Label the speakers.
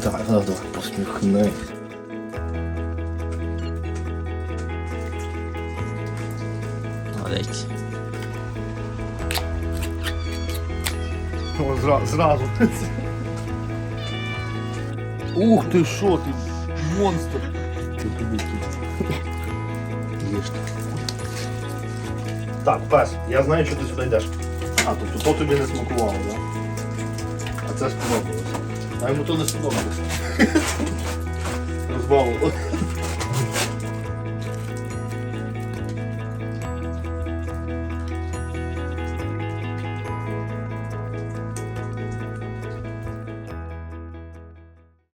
Speaker 1: давай, давай, давай, посміхнись.
Speaker 2: Молодець.
Speaker 1: О, зра- зразу. Ух ти що, ти монстр. Ти тобі тут. Їж ти. Так, пес, я знаю, що ти сюди йдеш. А, тобто то тобі не смакувало, так? А це сподобалося. А йому то не сподобалося. Розбавило.